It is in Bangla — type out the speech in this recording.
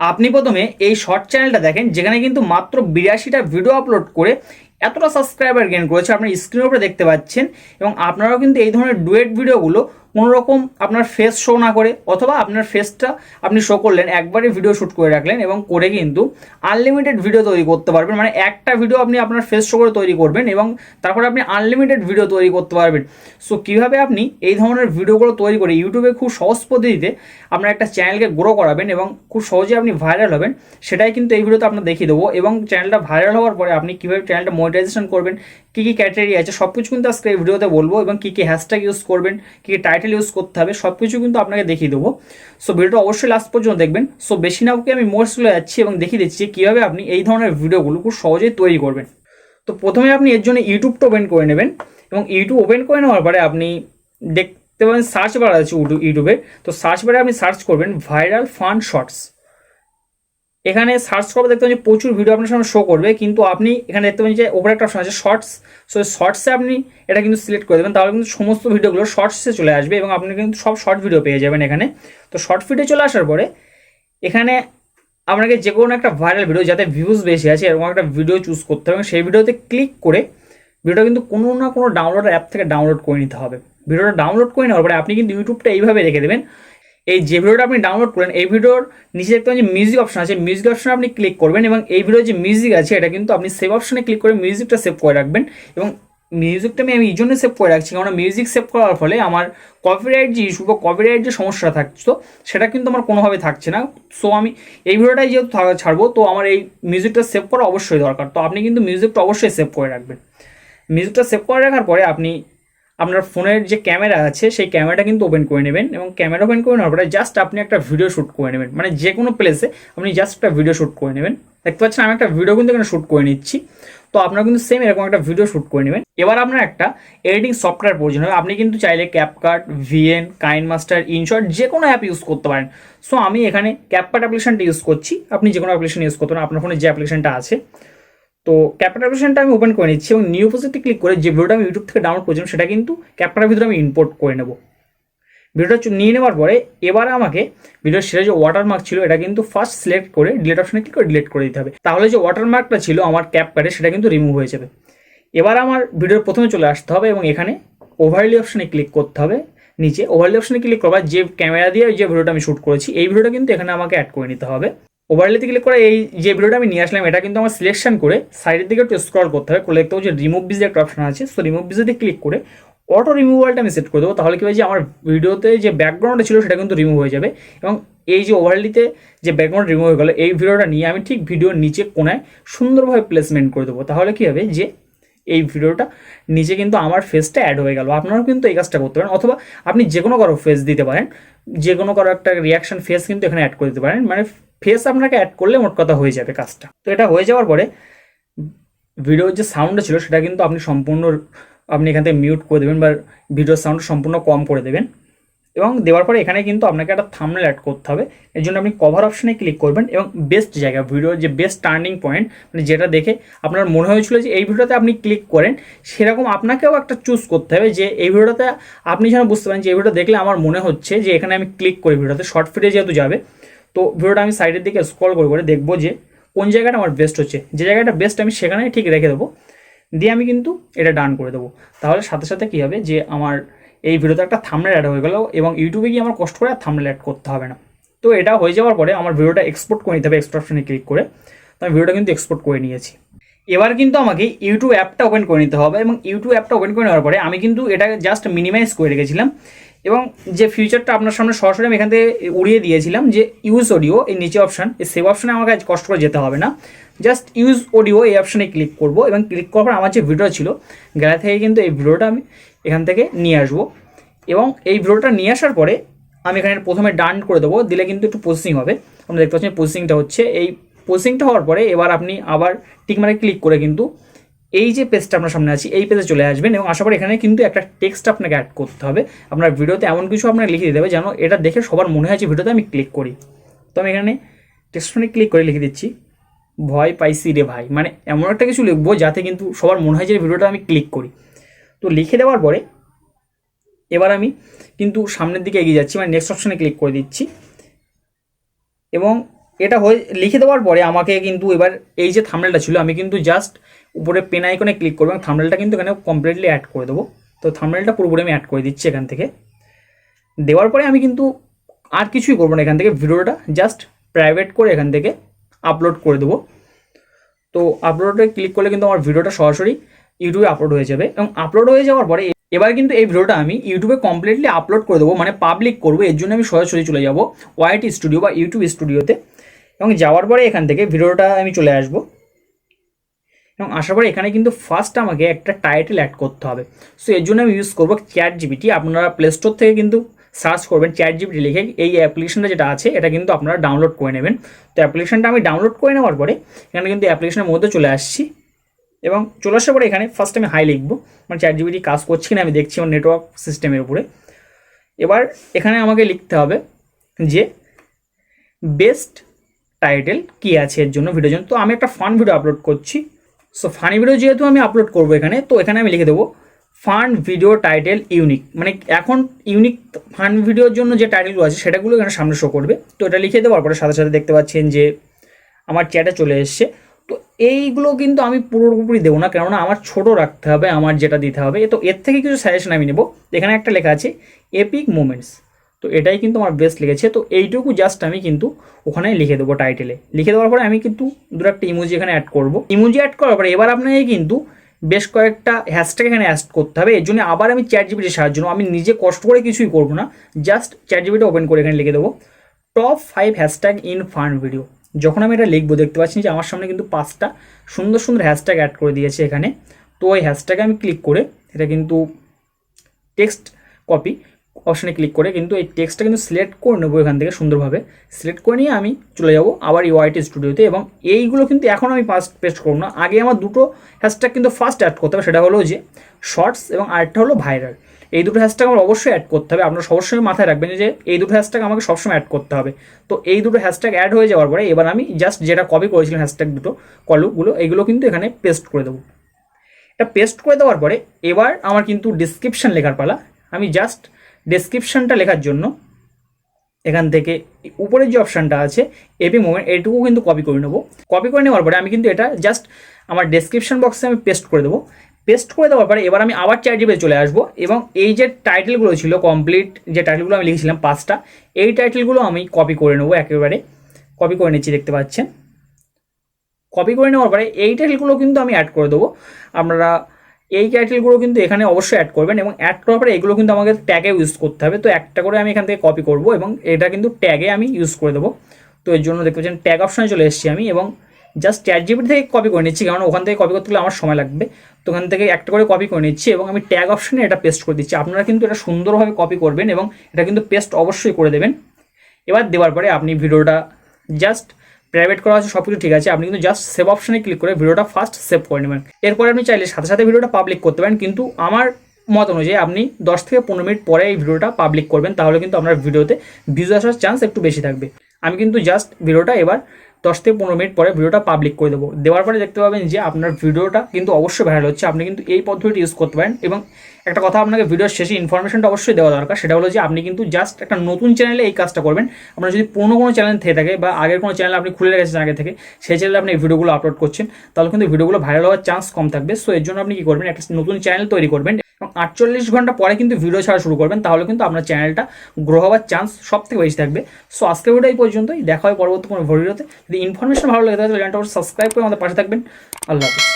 আপনি প্রথমে এই শর্ট চ্যানেলটা দেখেন, যেখানে কিন্তু মাত্র বিরাশিটা ভিডিও আপলোড করে এতটা সাবস্ক্রাইবার গেন করেছে। আপনার স্ক্রিনের উপরে দেখতে পাচ্ছেন এবং আপনারাও কিন্তু এই ধরনের ডুয়েট ভিডিওগুলো কোনো রকম আপনার ফেস শো না করে অথবা আপনার ফেসটা আপনি শো করলেন, একবারে ভিডিও শ্যুট করে রাখলেন এবং করে কিন্তু আনলিমিটেড ভিডিও তৈরি করতে পারবেন। মানে একটা ভিডিও আপনি আপনার ফেস শো করে তৈরি করবেন এবং তারপরে আপনি আনলিমিটেড ভিডিও তৈরি করতে পারবেন। সো কীভাবে আপনি এই ধরনের ভিডিওগুলো তৈরি করে ইউটিউবে খুব সহজ পদ্ধতিতে আপনার একটা চ্যানেলকে গ্রো করাবেন এবং খুব সহজে আপনি ভাইরাল হবেন, সেটাই কিন্তু এই ভিডিওতে আপনার দেখিয়ে দেবো এবং চ্যানেলটা ভাইরাল হওয়ার পরে আপনি কীভাবে চ্যানেলটা মনিটাইজেশন করবেন, কী কী ক্যাটাগরি আছে সব কিছু কিন্তু আজকে এই ভিডিওতে বলব এবং কী কী হ্যাশট্যাগ ইউজ করবেন, কী কী টাইটেল ইউজ করতে হবে সব কিছু কিন্তু আপনাকে দেখিয়ে দেবো। সো ভিডিওটা অবশ্যই লাস্ট পর্যন্ত দেখবেন। সো বেশি না আমি মোস্ট চলে যাচ্ছি এবং দেখিয়ে দিচ্ছি যে কীভাবে আপনি এই ধরনের ভিডিওগুলো খুব সহজেই তৈরি করবেন। তো প্রথমে আপনি এর জন্য ইউটিউবটা ওপেন করে নেবেন এবং ইউটিউব ওপেন করে নেওয়ার পরে আপনি দেখতে পাবেন সার্চ বার আছে ইউটিউবে তো সার্চ বারে আপনি সার্চ করবেন ভাইরাল ফান শর্টস এখানে সার্চ করবে, দেখতে পাচ্ছেন প্রচুর ভিডিও আপনার সামনে শো করবে, কিন্তু আপনি এখানে দেখতে পাচ্ছেন যে ওপরে একটা অপশন আছে শর্টস সো শর্টসে আপনি এটা কিন্তু সিলেক্ট করে দেবেন, তাহলে কিন্তু সমস্ত ভিডিওগুলো শর্টসে চলে আসবে এবং আপনি কিন্তু সব শর্ট ভিডিও পেয়ে যাবেন এখানে। তো শর্ট ভিডিও চলে আসার পরে এখানে আপনাকে যে কোনো একটা ভাইরাল ভিডিও যাতে ভিউজ বেশি আছে, এরকম একটা ভিডিও চুজ করতে হবে সেই ভিডিওতে ক্লিক করে ভিডিওটা কিন্তু কোনো না কোনো ডাউনলোড অ্যাপ থেকে ডাউনলোড করে নিতে হবে। ভিডিওটা ডাউনলোড করে নেওয়ার পরে আপনি কিন্তু ইউটিউবটা এইভাবে রেখে দেবেন এই যে ভিডিওটা আপনি ডাউনলোড করেন এই ভিডিওর নিচে দেখতে যে মিউজিক অপশন আছে। মিউজিক অপশনে আপনি ক্লিক করবেন এবং এই ভিডিওর যে মিউজিক আছে, এটা কিন্তু আপনি সেভ অপশনে ক্লিক করে মিউজিকটা সেভ করে রাখবেন। এবং মিউজিকটা আমি আমি এই জন্য সেভ করে রাখছি কারণ মিউজিক সেভ করার ফলে আমার কপিরাইট যে ইস্যু বা কপিরাইট যে সমস্যা থাকতো সেটা কিন্তু আমার কোনোভাবে থাকছে না। সো আমি এই ভিডিওটাই যেহেতু ছাড়বো, তো আমার এই মিউজিকটা সেভ করা অবশ্যই দরকার। তো আপনি কিন্তু মিউজিকটা অবশ্যই সেভ করে রাখবেন। মিউজিকটা সেভ করে রাখার পরে আপনি আপনার ফোনের যে ক্যামেরা আছে, সেই ক্যামেরাটা কিন্তু ওপেন করে নেবেন এবং ক্যামেরা ওপেন করে নেওয়ার পরে জাস্ট আপনি একটা ভিডিও শ্যুট করে নেবেন। মানে যে কোনো প্লেসে আপনি জাস্ট একটা ভিডিও শ্যুট করে নেবেন। দেখতে পাচ্ছেন আমি একটা ভিডিও কিন্তু এখানে শ্যুট করে নিচ্ছি। তো আপনার কিন্তু সেম এরকম একটা ভিডিও শ্যুট করে নেবেন। এবার আপনার একটা এডিটিং সফটওয়্যার প্রয়োজন হবে। আপনি কিন্তু চাইলে CapCut VN KineMaster InShot যে কোনো অ্যাপ ইউজ করতে পারেন। সো আমি এখানে ক্যাপকাট অ্যাপ্লিকেশনটা ইউজ করছি। আপনি যে কোনো অ্যাপ্লিকেশন ইউজ করতে পারেন। আপনার ফোনে যে অ্যাপ্লিকেশনটা আছে। তো ক্যাপকাট অ্যাপ্লিকেশনটা আমি ওপেন করে নিচ্ছি এবং নিউ প্রজেক্টে ক্লিক করে যে ভিডিওটা আমি ইউটিউব থেকে ডাউনলোড করেছিলাম সেটা কিন্তু ক্যাপকাটের ভিতরে আমি ইম্পোর্ট করে নেব। ভিডিওটা নিয়ে নেওয়ার পরে এবার আমাকে ভিডিওর সেটা যে ওয়াটারমার্ক ছিল এটা কিন্তু ফার্স্ট সিলেক্ট করে ডিলেট অপশনে ক্লিক করে ডিলেট করে দিতে হবে। তাহলে যে ওয়াটারমার্কটা ছিল আমার ক্যাপ ক্যাপকাটে সেটা কিন্তু রিমুভ হয়ে যাবে। এবার আমার ভিডিওর প্রথমে চলে আসতে হবে এবং এখানে ওভারলি অপশনে ক্লিক করতে হবে। নিচে ওভারলি অপশনে ক্লিক করবার যে ক্যামেরা দিয়ে যে ভিডিওটা আমি শ্যুট করেছি, এই ভিডিওটা কিন্তু এখানে আমাকে অ্যাড করে নিতে হবে। ওভারলিতে ক্লিক করে এই যে ভিডিওটা আমি নিয়ে আসলাম, এটা কিন্তু আমার সিলেকশন করে সাইডের দিকে একটু স্ক্রল করতে হবে। করলে দেখতে হবে যে রিমুভ বিজে একটা অপশন আছে। সো রিমুভ বিজেতে ক্লিক করে অটো রিমুভালটা আমি সেট করে দেবো। তাহলে কি হয় যে আমার ভিডিওতে যে ব্যাকগ্রাউন্ডটা ছিল, সেটা কিন্তু রিমুভ হয়ে যাবে। এবং এই যে ওভারলিতে যে ব্যাকগ্রাউন্ড রিমুভ হয়ে গেলো, এই ভিডিওটা নিয়ে আমি ঠিক ভিডিওর নিচে কোনায় সুন্দরভাবে প্লেসমেন্ট করে দেবো। তাহলে কী হবে যে এই ভিডিওটা নিচে কিন্তু আমার ফেসটা অ্যাড হয়ে গেল। আপনারাও কিন্তু এই কাজটা করতে পারেন, অথবা আপনি যে কোনো কারও ফেস দিতে পারেন যে কোনো কারও একটা রিয়াকশন ফেস কিন্তু এখানে অ্যাড করে দিতে পারেন। মানে ফেস আপনাকে অ্যাড করলে মোট কথা হয়ে যাবে কাজটা। তো এটা হয়ে যাওয়ার পরে, ভিডিওর যে সাউন্ডটা ছিল, সেটা কিন্তু আপনি সম্পূর্ণ, আপনি এখান থেকে মিউট করে দেবেন বা ভিডিওর সাউন্ড সম্পূর্ণ কম করে দেবেন। এবং দেওয়ার পরে এখানে কিন্তু আপনাকে একটা থামনেল অ্যাড করতে হবে। এর জন্য আপনি কভার অপশনে ক্লিক করবেন এবং বেস্ট জায়গা ভিডিওর যে বেস্ট টার্নিং পয়েন্ট মানে যেটা দেখে আপনার মনে হয়েছিল যে এই ভিডিওতে আপনি ক্লিক করেন, সেরকম আপনাকেও একটা চুজ করতে হবে যে এই ভিডিওতে আপনি যেন বুঝতে পারেন যে এই ভিডিও দেখলে আমার মনে হচ্ছে যে এখানে আমি ক্লিক করি ভিডিওতে শর্ট ফিটে যেহেতু যাবে, তো ভিডিওটা আমি সাইডের দিকে স্ক্রল করে করে দেখব যে কোন জায়গাটা আমার বেস্ট হচ্ছে। যে জায়গাটা বেস্ট আমি সেখানে ঠিক রেখে দেবো, দিয়ে আমি কিন্তু এটা ডান করে দেবো। তাহলে সাথে সাথে কী হবে যে আমার এই ভিডিওতে একটা থামনেল অ্যাড হয়ে গেল এবং ইউটিউবে গিয়ে আমার কষ্ট করে আর থামনেল অ্যাড করতে হবে না। তো এটা হয়ে যাওয়ার পরে আমার ভিডিওটা এক্সপোর্ট করে নিতে হবে এক্সপোর্ট অপশনে ক্লিক করে। তো আমি ভিডিওটা কিন্তু এক্সপোর্ট করে নিয়েছি। এবার কিন্তু আমাকে ইউটিউব অ্যাপটা ওপেন করে নিতে হবে এবং ইউটিউব অ্যাপটা ওপেন করে নেওয়ার পরে আমি কিন্তু এটা জাস্ট মিনিমাইজ করে রেখেছিলাম এবং যে ফিউচারটা আপনার সামনে সরাসরি আমি এখান থেকে উড়িয়ে দিয়েছিলাম যে ইউজ অডিও এই নিচে অপশান এই সেভ অপশানে আমাকে আজ কষ্ট করে যেতে হবে না। জাস্ট ইউজ অডিও এই অপশানে ক্লিক করব এবং ক্লিক করার পর আমার যে ভিডিও ছিল গ্যালারি থেকে কিন্তু এই ভিডিওটা আমি এখান থেকে নিয়ে আসব। এবং এই ভিডিওটা নিয়ে আসার পরে আমি এখানে প্রথমে ডান করে দেবো, দিলে কিন্তু একটু প্রসেসিং হবে। আমরা দেখতে পাচ্ছি প্রসেসিংটা হচ্ছে। এই প্রসেসিংটা হওয়ার পরে এবার আপনি আবার টিকমারে ক্লিক করে কিন্তু এই যে পেজটা আপনার সামনে আছে, এই পেজে চলে আসবেন এবং আসার পর এখানে কিন্তু একটা টেক্সট আপনাকে অ্যাড করতে হবে। আপনার ভিডিওতে এমন কিছু আপনাকে লিখে দিতে হবে যেন এটা দেখে সবার মনে হয় যে ভিডিওতে আমি ক্লিক করি। তো আমি এখানে টেক্সট ফোনে ক্লিক করে লিখে দিচ্ছি। ভয় পাইছি রে ভাই। মানে এমন একটা কিছু লিখব যাতে কিন্তু সবার মনে হয় যে ভিডিওটা আমি ক্লিক করি। তো লিখে দেওয়ার পরে এবার আমি কিন্তু সামনের দিকে এগিয়ে যাচ্ছি মানে নেক্সট অপশানে ক্লিক করে দিচ্ছি। এবং এটা হয়ে, লিখে দেওয়ার পরে আমাকে কিন্তু এবার এই যে থামনেলটা ছিল, আমি কিন্তু জাস্ট উপরে পেন আইকনে ক্লিক করব এবং থামনেলটা কিন্তু এখানে কমপ্লিটলি অ্যাড করে দেবো। তো থামনেলটা পুরোপুরি আমি অ্যাড করে দিচ্ছি এখান থেকে। দেওয়ার পরে আমি কিন্তু আর কিছুই করব না এখান থেকে, ভিডিওটা জাস্ট প্রাইভেট করে এখান থেকে আপলোড করে দেবো। তো আপলোডে ক্লিক করলে কিন্তু আমার ভিডিওটা সরাসরি ইউটিউবে আপলোড হয়ে যাবে এবং আপলোড হয়ে যাওয়ার পরে এবার কিন্তু এই ভিডিওটা আমি ইউটিউবে কমপ্লিটলি আপলোড করে দেবো মানে পাবলিক করব। এর জন্য আমি সরাসরি চলে যাব ওয়াইটি স্টুডিও বা ইউটিউব স্টুডিওতে এবং যাওয়ার পরে এখান থেকে ভিডিওটা আমি চলে আসব। এবং আসার পরে এখানে কিন্তু ফার্স্ট আমাকে একটা টাইটেল অ্যাড করতে হবে। সো এর জন্য আমি ইউজ করব চ্যাট জিবিটি আপনারা প্লে স্টোর থেকে কিন্তু সার্চ করবেন চ্যাট জিবিটি লিখে এই অ্যাপ্লিকেশনটা যেটা আছে, এটা কিন্তু আপনারা ডাউনলোড করে নেবেন। তো অ্যাপ্লিকেশনটা আমি ডাউনলোড করে নেওয়ার পরে এখানে কিন্তু অ্যাপ্লিকেশনের মধ্যে চলে আসছি এবং চলে আসার পরে এখানে ফার্স্ট আমি হাই লিখব। মানে চ্যাট জিবিটি কাজ করছি না আমি দেখছি আমার নেটওয়ার্ক সিস্টেমের উপরে। এবার এখানে আমাকে লিখতে হবে যে বেস্ট টাইটেল কি আছে এর জন্য ভিডিওর জন্য। তো আমি একটা ফান ভিডিও আপলোড করছি। সো ফানি ভিডিও যেহেতু আমি আপলোড করব এখানে, তো এখানে আমি লিখে দেবো ফান ভিডিও টাইটেল ইউনিক। মানে এখন ইউনিক ফান্ড ভিডিওর জন্য যে টাইটেলগুলো আছে, সেটাগুলো এখানে সামনে শো করবে। তো এটা লিখে দেওয়ার পরে সাথে সাথে দেখতে পাচ্ছেন যে আমার চ্যাটে চলে এসছে। তো এইগুলো কিন্তু আমি পুরোপুরি দেবো না, কেননা আমার ছোট রাখতে হবে, আমার যেটা দিতে হবে। তো এর থেকে কিছু সাজেশন আমি নেব। এখানে একটা লেখা আছে এপিক মোমেন্টস তো এটাই কিন্তু আমার বেস্ট লেগেছে। তো এইটুকু জাস্ট আমি কিন্তু ওখানে লিখে দেবো টাইটেলে লিখে দেওয়ার পরে আমি কিন্তু দু একটা ইমোজি এখানে অ্যাড করব। ইমোজি অ্যাড করার পরে এবার আপনাকে কিন্তু বেশ কয়েকটা হ্যাশট্যাগ এখানে অ্যাড করতে হবে। এর জন্য আবার আমি চ্যাট জিবিটির সাহায্য নেব। আমি নিজে কষ্ট করে কিছুই করব না। জাস্ট চ্যাট জিবিটি ওপেন করে এখানে লিখে দেবো। Top five hashtag in fun video যখন আমি এটা লিখব, দেখতে পাচ্ছি যে আমার সামনে কিন্তু পাঁচটা সুন্দর সুন্দর হ্যাশট্যাগ অ্যাড করে দিয়েছে এখানে। তো ওই হ্যাশট্যাগে আমি ক্লিক করে এটা কিন্তু টেক্সট কপি অপশানে ক্লিক করে কিন্তু এই টেক্সটটা কিন্তু সিলেক্ট করে নেব এখান থেকে সুন্দরভাবে। সিলেক্ট করে নিয়ে আমি চলে যাব আবার ইউআইটি স্টুডিওতে এবং এইগুলো কিন্তু এখন আমি ফার্স্ট পেস্ট করব না। আগে আমার দুটো হ্যাশট্যাগ কিন্তু ফার্স্ট অ্যাড করতে হবে, সেটা হলো যে শর্টস এবং আরেকটা হলো ভাইরাল এই দুটো হ্যাশট্যাগ আমার অবশ্যই অ্যাড করতে হবে। আপনারা অবশ্যই মাথায় রাখবেন যে এই দুটো হ্যাশট্যাগ আমাকে সবসময় অ্যাড করতে হবে। তো এই দুটো হ্যাশট্যাগ অ্যাড হয়ে যাওয়ার পরে এবার আমি জাস্ট যেটা কপি করেছিলাম হ্যাশট্যাগ দুটো কলুগুলো এইগুলো কিন্তু এখানে পেস্ট করে দেবো। এটা পেস্ট করে দেওয়ার পরে এবার আমার কিন্তু ডিসক্রিপশান লেখার পালা। আমি জাস্ট ডেসক্রিপশানটা লেখার জন্য এখান থেকে উপরের যে অপশানটা আছে এপি মোমেন্ট এটুকু কিন্তু কপি করে নেব। কপি করে নেওয়ার পরে আমি কিন্তু এটা জাস্ট আমার ডেসক্রিপশন বক্সে আমি পেস্ট করে দেবো। পেস্ট করে দেওয়ার পরে এবার আমি আবার চ্যাট জিবিতে চলে আসব এবং এই যে টাইটেলগুলো ছিল কমপ্লিট যে টাইটেলগুলো আমি লিখেছিলাম পাঁচটা, এই টাইটেলগুলো আমি কপি করে নেব একেবারে। কপি করে নিচ্ছি, দেখতে পাচ্ছেন? কপি করে নেওয়ার পরে এই টাইটেলগুলো কিন্তু আমি অ্যাড করে দেবো। আপনারা এই টাইটেলগুলো কিন্তু এখানে অবশ্যই অ্যাড করবেন এবং অ্যাড করার পরে এগুলো কিন্তু আমাকে ট্যাগে ইউজ করতে হবে। তো একটা করে আমি এখান থেকে কপি করব এবং এটা কিন্তু ট্যাগে আমি ইউজ করে দেবো। তো এর জন্য দেখতে পাচ্ছেন ট্যাগ অপশানে চলে এসেছি আমি এবং জাস্ট চ্যাট জিবিটি থেকে কপি করে নিচ্ছি কারণ ওখান থেকে কপি করতে গেলে আমার সময় লাগবে। তো ওখান থেকে একটা করে কপি করে নিচ্ছি এবং আমি ট্যাগ অপশানে এটা পেস্ট করে দিচ্ছি। আপনারা কিন্তু এটা সুন্দরভাবে কপি করবেন এবং এটা কিন্তু পেস্ট অবশ্যই করে দেবেন। এবার দেওয়ার পরে আপনি ভিডিওটা জাস্ট প্রাইভেট করা আছে সব কিছু ঠিক আছে। আপনি কিন্তু জাস্ট সেভ অপশানে ক্লিক করে ভিডিওটা ফার্স্ট সেভ করে নেবেন। এরপরে আপনি চাইলে সাথে সাথে ভিডিওটা পাবলিক করতে পারেন, কিন্তু আমার মত অনুযায়ী আপনি দশ থেকে পনেরো মিনিট পরে এই ভিডিওটা পাবলিক করবেন, তাহলে কিন্তু আপনার ভিডিওতে ভিউজ আসার চান্স একটু বেশি থাকবে। আমি কিন্তু জাস্ট ভিডিওটা এবার দশ থেকে পনেরো মিনিট পরে ভিডিওটা পাবলিক করে দেবো। দেওয়ার পরে দেখতে পাবেন যে আপনার ভিডিওটা কিন্তু অবশ্যই ভাইরাল হচ্ছে। আপনি কিন্তু এই পদ্ধতিটি ইউজ করতে পারেন এবং একটা কথা আপনাকে ভিডিওর শেষে ইনফরমেশনটা অবশ্যই দেওয়া দরকার। সেটা হলো যে আপনি কিন্তু জাস্ট একটা নতুন চ্যানেলে এই কাজটা করবেন। আপনার যদি পুরনো কোনো চ্যানেল থেকে থাকে বা আগের কোনো চ্যানেল আপনি খুলে রেখেছেন আগে থেকে, সেই চ্যানেলে আপনি ভিডিওগুলো আপলোড করছেন, তাহলে কিন্তু ভিডিওগুলো ভাইরাল হওয়ার চান্স কম থাকবে। সো এর জন্য আপনি কী করবেন, একটা নতুন চ্যানেল তৈরি করবেন এবং আটচল্লিশ ঘণ্টা পরে কিন্তু ভিডিও ছাড়া শুরু করবেন, তাহলে কিন্তু আপনার চ্যানেলটা গ্রো হওয়ার চান্স সব থেকে বেশি থাকবে। সো আজকে ভিডিও এই পর্যন্তই। দেখা হয় পরবর্তী কোনো ভিডিওতে যদি ইনফরমেশন ভালো লাগে, তাহলে চ্যানেলটা সাবস্ক্রাইব করে আমাদের পাশে থাকবেন। আল্লাহ হাফিজ।